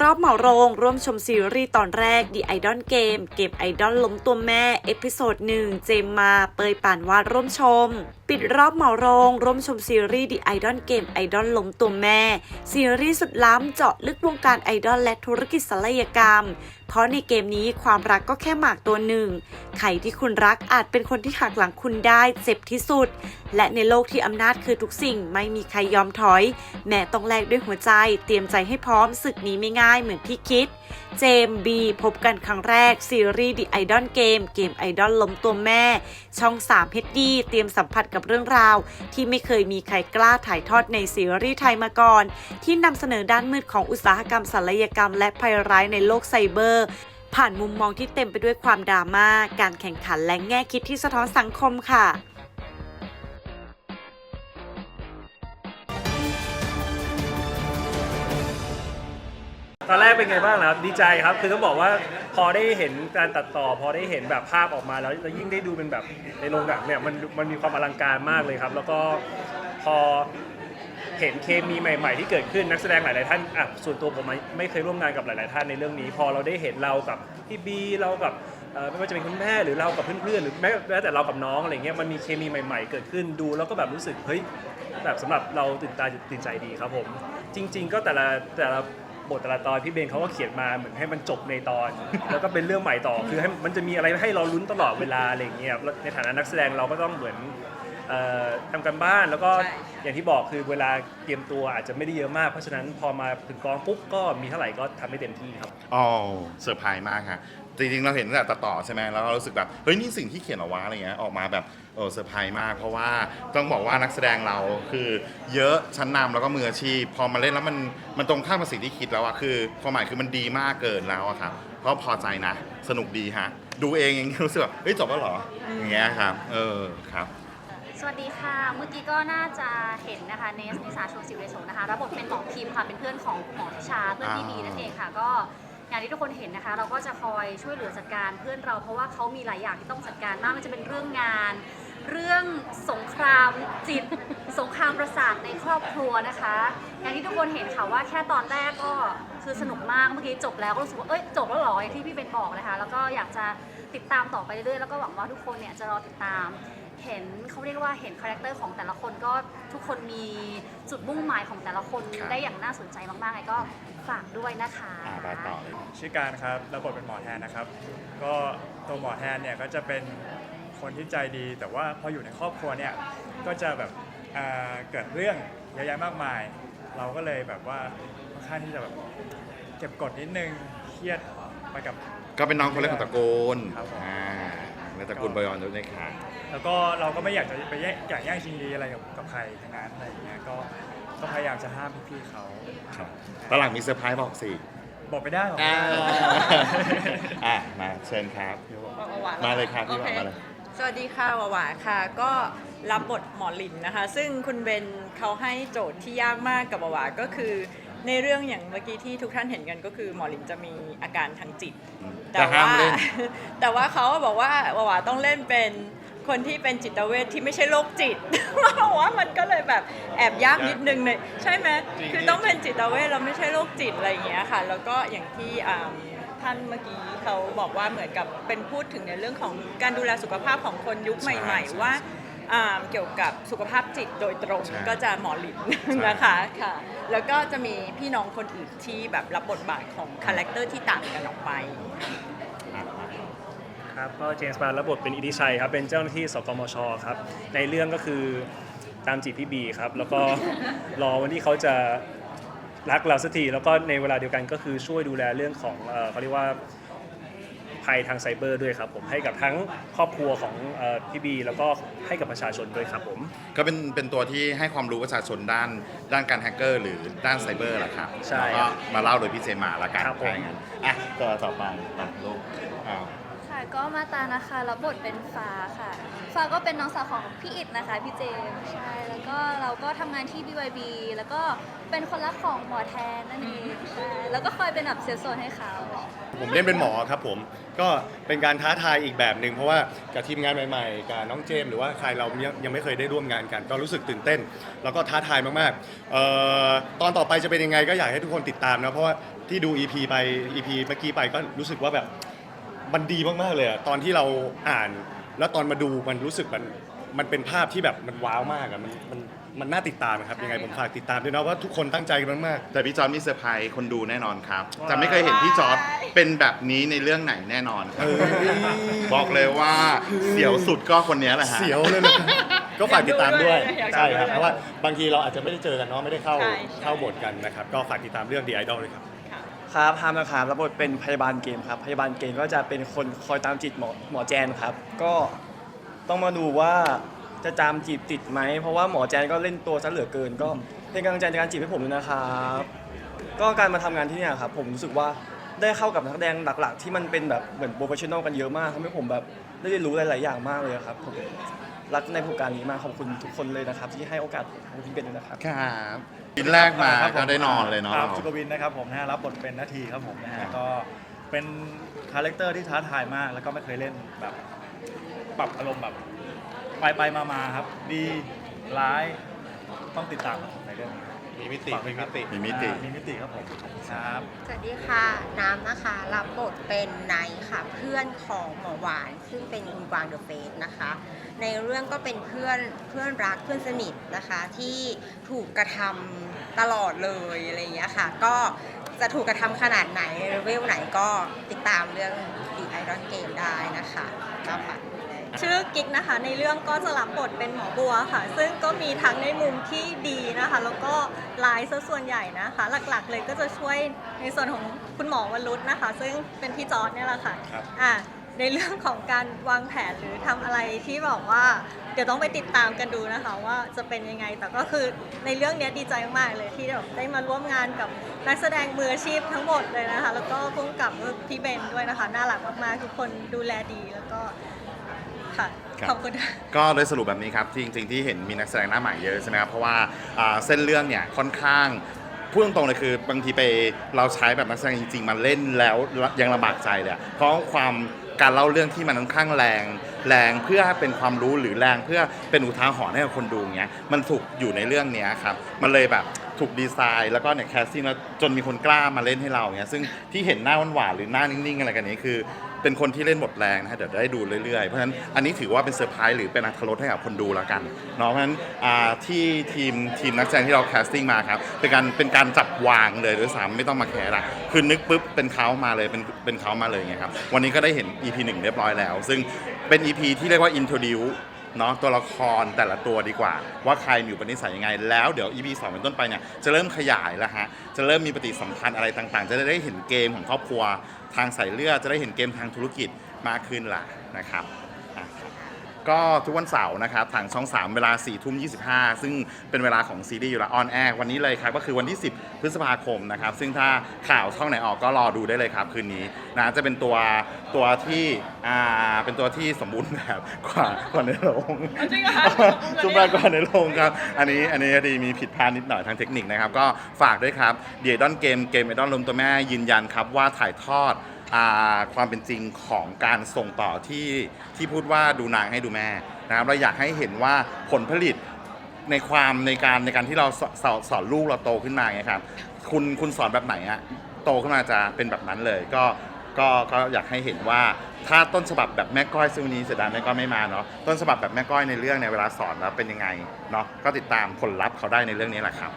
รอบเหมาโรง ร่วมชมซีรีส์ตอนแรก The Idol Game เก็บไอดอลล้มตัวแม่ เอพิโซดหนึ่งเจมมา เปยป่านวาดร่วมชมปิดรอบเหมาโรงร่วมชมซีรีส์ The Idol Game ไอดอลล้มตัวแม่ ซีรีส์สุดล้ำเจาะลึกวงการไอดอลและธุรกิจศัลยกรรม เพราะในเกมนี้ความรักก็แค่หมากตัวหนึ่ง ใครที่คุณรักอาจเป็นคนที่หักหลังคุณได้เจ็บที่สุด และในโลกที่อำนาจคือทุกสิ่งไม่มีใครยอมถอย แม้ต้องแลกด้วยหัวใจ เตรียมใจให้พร้อมศึกนี้ไม่ง่ายเหมือนที่คิด เจมบีพบกันครั้งแรก ซีรีส์ The Idol Game เกมไอดอลล้มตัวแม่ ช่อง 3 HD เตรียมสัมผัสกับเรื่องราว ที่ไม่เคยมีใครกล้าถ่ายทอดในซีรีส์ไทยมาก่อน ที่นำเสนอด้านมืดของอุตสาหกรรมศัลยกรรม และภัยร้ายในโลกไซเบอร์ผ่านมุมมองที่เต็มไปด้วยความดราม่า การแข่งขันและแง่คิดที่สะท้อนสังคมค่ะ ตอนแรกเป็นไงบ้างครับดีใจครับ คือต้องบอกว่าพอได้เห็นการตัดต่อ พอได้เห็นแบบภาพออกมาแล้วแล้วยิ่งได้ดูเป็นแบบในโรงหนังเนี่ยมันมันมีความอลังการมากเลยครับ แล้วก็พอเห็นเคมีใหม่ ๆ ที่เกิดขึ้นนักแสดงหลายๆท่านอะส่วนตัวผมไม่ไม่เคยร่วมงานกับหลาย ๆ ท่านในเรื่องนี้ พอเราได้เห็นเรากับพี่บีเรากับเอ่อไม่ว่าจะเป็นคุณแม่หรือเรากับเพื่อนๆหรือแม้แม้แต่เรากับน้องอะไรเงี้ยมันมีเคมีใหม่ ๆ เกิดขึ้นดูแล้วก็แบบรู้สึกเฮ้ยแบบสำหรับเราตื่นตาตื่นใจดีครับผม จริง ๆ ก็แต่ละแต่ละ บทแต่ละตอนพี่เบนเขาก็เขียนมาเหมือนให้มันจบในตอน แล้วก็เป็นเรื่องใหม่ต่อคือให้มันจะมีอะไรให้เราลุ้นตลอดเวลาอะไรอย่างเงี้ยแล้วในฐานะนักแสดงเราก็ต้องเหมือนเอ่อทำกันบ้านแล้วก็ใช่ อย่างที่บอกคือเวลาเตรียมตัวอาจจะไม่ได้เยอะมากเพราะฉะนั้นพอมาถึงกองปุ๊บก็มีเท่าไหร่ก็ทำให้เต็มที่ครับ อ๋อเซอร์ไพรส์มากค่ะ จริงๆเราเห็นตั้งแต่ตัดต่อใช่ไหมแล้วก็รู้สึกแบบเฮ้ยนี่สิ่งที่เขียนเอาไว้อะไรเงี้ยออกมาแบบเออเซอร์ไพรส์มาก เพราะว่าต้องบอกว่านักแสดงเราคือเยอะชั้นนำแล้วก็มืออาชีพ พอมาเล่นแล้วมันมันตรงข้ามกับสิ่งที่คิดแล้วอะคือความหมายคือมันดีมากเกินแล้วอะครับก็พอใจนะ สนุกดีฮะ ดูเองยังรู้สึกแบบเฮ้ยจบแล้วเหรออย่างเงี้ยครับเออครับ สวัสดีค่ะ เมื่อกี้ก็น่าจะเห็นนะคะ เนสนิสาชวนสิวเรโสนะคะ รับบทเป็นหมอพิมพ์ค่ะ เป็นเพื่อนของหมอทิชา เพื่อนพี่บีนั่นเองค่ะ ก็ อย่างที่ทุกคนเห็นนะคะ เราก็จะคอยช่วยเหลือจัดการเพื่อนเราเพราะว่าเขามีหลายอย่างที่ต้องจัดการมากมันจะเป็นเรื่องงาน เรื่องสงครามจิต สงครามประสาทในครอบครัวนะคะ อย่างที่ทุกคนเห็นค่ะว่าแค่ตอนแรกก็คือสนุกมากเมื่อกี้จบแล้วก็รู้สึกว่าเอ้ยจบแล้วหรออย่างที่พี่เบนบอกนะคะ แล้วก็อยากจะติดตามต่อไปเรื่อยๆแล้วก็หวังว่าทุกคนเนี่ยจะรอติดตาม เห็นเขาเรียกว่าเห็นคาแรคเตอร์ของแต่ละคนก็ทุกคนมีจุดมุ่งหมายของแต่ละคนครับ ได้อย่างน่าสนใจมากๆไงก็ฝากด้วยนะคะ อ่าไปต่อเลย ชื่อการครับรับบทเป็นหมอแทนนะครับ ก็ตัวหมอแทนเนี่ยก็จะเป็นคนที่ใจดี แต่ว่าพออยู่ในครอบครัวเนี่ยก็จะแบบอ่าเกิดเรื่องเยอะแยะมากมาย เราก็เลยแบบว่าค่อนข้างที่จะแบบเก็บกดนิดนึงเครียดไปกับ ก็เป็นน้องคนเล็กของตระกูลครับผม อ่าในตระกูลบอยอนด้วยนะคะ แล้วก็เราก็ไม่อยากจะไปแย่งอยากแย่งชิงดีอะไรกับกับใครทั้งนั้นอะไรอย่างเงี้ยก็ก็พยายามจะห้ามพี่ๆเขาครับตอนหลังมีเซอร์ไพรส์บอกสิบอกไม่ได้หรอกอ่าอะมาเชิญครับมาเลยครับพี่หวานมาเลย สวัสดีค่ะหวาหวาค่ะ ก็รับบทหมอลินนะคะ ซึ่งคุณเบนเขาให้โจทย์ที่ยากมากกับหวาหวาก็คือ ในเรื่องอย่างเมื่อกี้ที่ทุกท่านเห็นกันก็คือหมอลินจะมีอาการทางจิต แต่ห้ามเล่น แต่ว่าเขาบอกว่าหวาหวาต้องเล่นเป็น คนที่เป็นจิตเวชที่ไม่ใช่โรคจิตบอกว่ามันก็เลยแบบแอบยากนิดนึงเลยใช่ไหมคือต้องเป็นจิตเวชแล้วไม่ใช่โรคจิตอะไรอย่างเงี้ยค่ะ แล้วก็อย่างที่อ่าท่านเมื่อกี้เขาบอกว่าเหมือนกับเป็นพูดถึงในเรื่องของการดูแลสุขภาพของคนยุคใหม่ ๆ ว่าอ่าเกี่ยวกับสุขภาพจิตโดยตรงใช่ก็จะหมอลินใช่นะคะค่ะ แล้วก็จะมีพี่น้องคนอื่นที่แบบรับบทบาทของคาแรคเตอร์ที่ต่างกันออกไปอะมา ครับก็เจมส์มารับบทเป็นอิทธิชัยครับเป็นเจ้าหน้าที่สกมชครับในเรื่องก็คือตามจีบพี่บีครับแล้วก็รอวันที่เขาจะรักเราสักทีแล้วก็ในเวลาเดียวกันก็คือช่วยดูแลเรื่องของเอ่อเขาเรียกว่าภัยทางไซเบอร์ด้วยครับผมให้กับทั้งครอบครัวของเอ่อพี่บีแล้วก็ให้กับประชาชนด้วยครับผม ก็เป็นเป็นตัวที่ให้ความรู้ประชาชนด้านด้านการแฮกเกอร์ หรือด้านไซเบอร์แหละครับใช่แล้วก็มาเล่าโดยพี่เจมาละกันครับผม ถ้าอย่างนั้นอะตัวต่อไปตัดลูกอ้าวค่ะ ก็มาตานะคะรับบทเป็นฟ้าค่ะ ฟ้าก็เป็นน้องสาวของพี่อิดนะคะพี่เจมส์ใช่ แล้วก็เราก็ทำงานที่ BYB แล้วก็เป็นคนรักของหมอแทนนั่นเองใช่ แล้วก็คอยเป็นแบบเซลล์โซนให้เขา ผมเล่นเป็นหมอครับผมก็เป็นการท้าทายอีกแบบหนึ่งเพราะว่ากับทีมงานใหม่ๆกับน้องเจมส์หรือว่าใครเรายังยังไม่เคยได้ร่วมงานกัน ก็รู้สึกตื่นเต้น แล้วก็ท้าทายมากๆเอ่อตอนต่อไปจะเป็นยังไงก็อยากให้ทุกคนติดตามนะเพราะว่าที่ดู EP ไป EP เมื่อกี้ไปก็รู้สึกว่าแบบ มันดีมากๆเลยอะตอนที่เราอ่านแล้วตอนมาดูมันรู้สึกมันมันเป็นภาพที่แบบมันว้าวมากอะมันมันมันน่าติดตามอะครับยังไงผมฝากติดตามด้วยนะว่าทุกคนตั้งใจกันมาก แต่พี่จอร์ดมีเซอร์ไพรส์คนดูแน่นอนครับ จะไม่เคยเห็นพี่จอร์ดเป็นแบบนี้ในเรื่องไหนแน่นอนคๆรับเออบอกเลยว่าเสียวสุดก็คนนี้แหละฮะ เสียวเลยนะครับก็ฝากติดตามด้วยอยากดูด้วยใช่ครับอยากดูด้วยเพราะว่าบางทีเราอาจจะไม่ได้เจอกันเนาะไม่ได้เข้าใช่ใช่ เข้าบทกันนะครับก็ฝากติดตามเรื่อง The Idol เลยครับ ครับฮามนะครับรับบทเป็นพยาบาลเกมครับ พยาบาลเกมก็จะเป็นคนคอยตามจีบหมอหมอแจนครับ ก็ต้องมาดูว่าจะตามจีบติดไหม เพราะว่าหมอแจนก็เล่นตัวซะเหลือเกิน ก็เป็นกำลังใจในการจีบให้ผมด้วยนะครับ ก็การมาทำงานที่เนี่ยครับ ผมรู้สึกว่าได้เข้ากับนักแสดงหลักๆ ที่มันเป็นแบบเหมือนโปรเฟชชั่นอลกันเยอะมากทำให้ผมแบบได้เรียนรู้หลายๆอย่างมากเลยครับผม รักในโครงการนี้มากขอบคุณทุกคนเลยนะครับ ที่ให้โอกาสผมพี่เบนด้วยนะครับ ครับกินแรกมาครับผก็ได้นอนเลยเนาะ ครับสุกวินนะครับผมนะฮะรับบทเป็นนาทีครับผมนะฮะก็เป็นคาแรคเตอร์ที่ท้าทายมาก แล้วก็ไม่เคยเล่นแบบปรับอารมณ์แบบไปไปมามาครับ ดีร้ายต้องติดตามครับผมในเรื่องนี้ มีมิติฝากด้วยครับมีมิติ อ่ามีมิติครับผมครับสวัสดีค่ะ น้ำนะคะรับบทเป็นไนท์ค่ะ เพื่อนของหมอหวาน ซึ่งเป็นคุณกวางเดอะเฟสนะคะ ในเรื่องก็เป็นเพื่อนเพื่อนรักเพื่อนสนิทนะคะ ที่ถูกกระทำตลอดเลยอะไรอย่างเงี้ยค่ะ ก็จะถูกกระทำขนาดไหนเลเวลไหนก็ติดตามเรื่อง The Iron Game ได้นะคะก็ฝากด้วย ชื่อกิ๊กนะคะในเรื่องก็จะรับบทเป็นหมอบัวค่ะ ซึ่งก็มีทั้งในมุมที่ดีนะคะ แล้วก็ร้ายซะส่วนใหญ่นะคะ หลักๆ เลยก็จะช่วยในส่วนของคุณหมอวรุษนะคะ ซึ่งเป็นพี่จอร์ดเนี่ยแหละค่ะครับ อะในเรื่องของการวางแผนหรือทำอะไรที่บอกว่า เดี๋ยวต้องไปติดตามกันดูนะคะ ว่าจะเป็นยังไงแต่ก็คือในเรื่องเนี้ยดีใจมากๆเลยที่แบบได้มาร่วมงานกับนักแสดงมืออาชีพทั้งหมดเลยนะคะ แล้วก็พุ่งกับพี่เบนด้วยนะคะ น่ารักมากๆทุกคนดูแลดี แล้วก็ ค่ะ ครับ ขอบคุณค่ะ ก็โดยสรุปแบบนี้ครับที่จริงๆที่เห็นมีนักแสดงหน้าใหม่เยอะใช่ไหมครับเพราะว่าอ่าเส้นเรื่องเนี่ยค่อนข้างพูดตรงๆเลยคือบางทีไปเราใช้แบบนักแสดงจริง ๆ มาเล่นแล้วยังลำบากใจเลยอะเพราะความการเล่าเรื่องที่มันค่อนข้างแรง แรงเพื่อให้เป็นความรู้หรือแรงเพื่อเป็นอุทาหรณ์ให้กับคนดูเงี้ยมันถูกอยู่ในเรื่องเนี้ยครับมันเลยแบบถูกดีไซน์แล้วก็เนี่ยแคสติ้งแล้วจนมีคนกล้ามาเล่นให้เราเงี้ยซึ่งที่เห็นหน้าหวานๆหรือหน้านิ่งๆอะไรกันนี้คือ เป็นคนที่เล่นหมดแรงนะฮะเดี๋ยวได้ดูเรื่อยๆ เพราะฉะนั้นอันนี้ถือว่าเป็นเซอร์ไพรส์หรือเป็นอัธรสให้กับคนดูแล้วกันเนาะเพราะฉะนั้นอ่าที่ทีมทีมนักแสดงที่เราแคสติ้งมาครับเป็นการเป็นการจับวางเลยด้วยซ้ำไม่ต้องมาแคร์ละคือนึกปุ๊บเป็นเขามาเลยเป็นเป็นเขามาเลยไงครับวันนี้ก็ได้เห็น EP 1เรียบร้อยแล้ว ซึ่งเป็น EP ที่เรียกว่า introduce เนาะตัวละครแต่ละตัวดีกว่า ว่าใครมีอุปนิสัยยังไง แล้วเดี๋ยว EP 2เป็นต้นไปเนี่ยจะเริ่มขยายแล้วฮะจะเริ่มมีปฏิสัมพันธ์อะไรต่างๆ จะได้เห็นเกมของครอบครัว ทางสายเลือดจะได้เห็นเกมทางธุรกิจมากขึ้นล่ะนะครับก็ทุกวันเสาร์นะครับทางช่อง 3 เวลา4ทุ่ม25ซึ่งเป็นเวลาของซีรีส์อยู่แล้วออนแอร์วันนี้เลยครับก็คือวันที่ 10 พฤษภาคมนะครับ ซึ่งถ้าข่าวช่องไหนออกก็รอดูได้เลยครับคืนนี้นะจะเป็นตัวตัวที่อ่าเป็นตัวที่สมบูรณ์แบบกว่ากว่าในโรงจริงเหรอคะจุบากว่าในโรงครับ อันนี้อันนี้ดีมีผิดพลาดนิดหน่อยทางเทคนิคนะครับ ก็ฝากด้วยครับเดียดอนเกมเกมไอดอนลมตัวแม่ยืนยันครับว่าถ่ายทอดอ่าความเป็นจริงของการส่งต่อที่ที่พูดว่าดูนางให้ดูแม่นะครับเราอยากให้เห็นว่าผลผลิต ในความในการในการที่เราสสอนสอนลูกเราโตขึ้นมาไงครับคุณคุณสอนแบบไหนอะโตขึ้นมาจะเป็นแบบนั้นเลยก็ก็ก็อยากให้เห็นว่าถ้าต้นฉบับแบบแม่ก้อยซึ่งวันนี้เสียดายแม่ก้อยไม่มาเนาะต้นฉบับแบบแม่ก้อยในเรื่องในยเวลาสอนแล้วเป็นยังไงเนาะก็ติดตามผลลัพธ์เขาได้ในเรื่องนี้แหละครับ